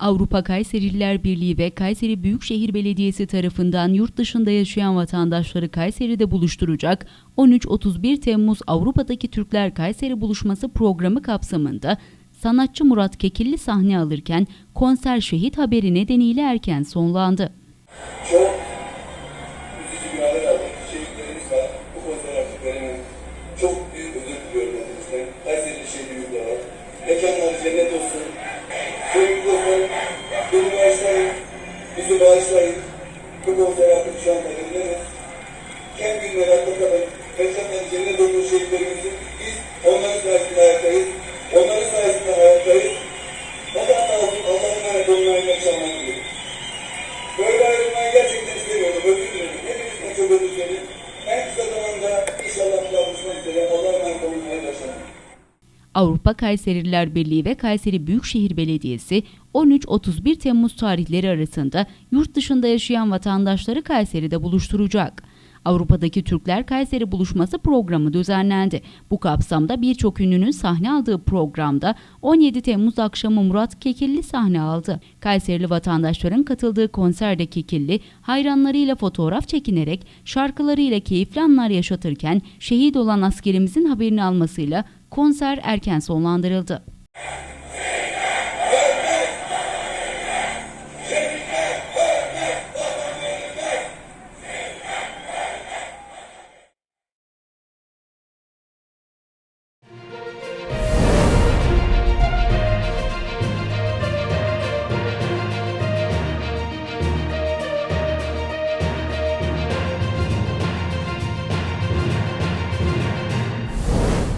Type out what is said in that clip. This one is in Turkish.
Avrupa Kayserililer Birliği ve Kayseri Büyükşehir Belediyesi tarafından yurt dışında yaşayan vatandaşları Kayseri'de buluşturacak 13-31 Temmuz Avrupa'daki Türkler Kayseri Buluşması programı kapsamında sanatçı Murat Kekilli sahne alırken konser şehit haberi nedeniyle erken sonlandı. Çok çok büyük özür diliyorum. Kayseri şehidi var. Mekanlar cennet olsun. Bağışlayın. Bizi bağışlayın. Bu konser artık şu anda dinleriz. Kem günler akla kalın. Mekanlar cennet olsun şehitlerimizin. Biz onların sayesinde ayaktayız. Onların sayesinde. Allah razı olsun. Allah'ın emanet olun. İyi akşamlar diliyorum. Böyle ayrılmayı gerçekten istemiyorum. Özür dilerim. Hepinizden çok özür dilerim. Avrupa Kayserililer Birliği ve Kayseri Büyükşehir Belediyesi 13-31 Temmuz tarihleri arasında yurt dışında yaşayan vatandaşları Kayseri'de buluşturacak. Avrupa'daki Türkler Kayseri Buluşması programı düzenlendi. Bu kapsamda birçok ünlünün sahne aldığı programda 17 Temmuz akşamı Murat Kekilli sahne aldı. Kayserili vatandaşların katıldığı konserde Kekilli hayranlarıyla fotoğraf çekinerek şarkılarıyla keyifli anlar yaşatırken şehit olan askerimizin haberini almasıyla konser erken sonlandırıldı.